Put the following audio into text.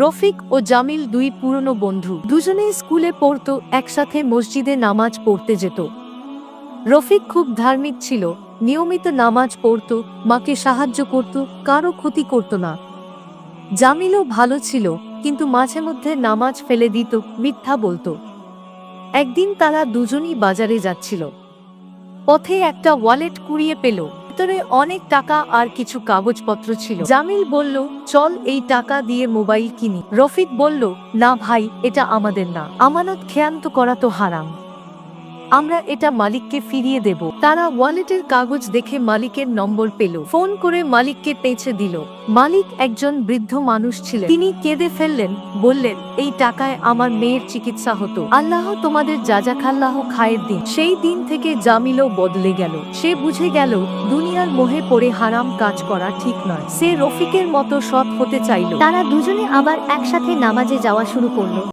রফিক ও জামিল দুই পুরনো বন্ধু। দুজনেই স্কুলে পড়তো, একসাথে মসজিদে নামাজ পড়তে যেত। রফিক খুব ধার্মিক ছিল, নিয়মিত নামাজ পড়ত, মাকে সাহায্য করত, কারও ক্ষতি করত না। জামিলও ভালো ছিল, কিন্তু মাঝে মধ্যে নামাজ ফেলে দিত, মিথ্যা বলতো। একদিন তারা দুজনই বাজারে যাচ্ছিল। পথে একটা ওয়ালেট কুড়িয়ে পেল। ভিতরে অনেক টাকা আর কিছু কাগজপত্র ছিল। জামিল বলল, চল এই টাকা দিয়ে মোবাইল কিনি। রফিক বলল, না ভাই, এটা আমাদের না। আমানত খেয়ান্ত করা তো হারাম। আমরা এটা মালিককে ফিরিয়ে দেব। তারা ওয়ালেটের কাগজ দেখে মালিকের নম্বর পেল। ফোন করে মালিককে পেঁচে দিল। মালিক একজন বৃদ্ধ মানুষ ছিলেন। তিনি কেঁদে ফেললেন, বললেন, এই টাকায় আমার মেয়ের চিকিৎসা হতো। আল্লাহ তোমাদের যাজাখাল্লাহ খায়ের দিন। সেই দিন থেকে জামিলও বদলে গেল। সে বুঝে গেল, দুনিয়ার মোহে পড়ে হারাম কাজ করা ঠিক নয়। সে রফিকের মতো সৎ হতে চাইল। তারা দুজনে আবার একসাথে নামাজে যাওয়া শুরু করল।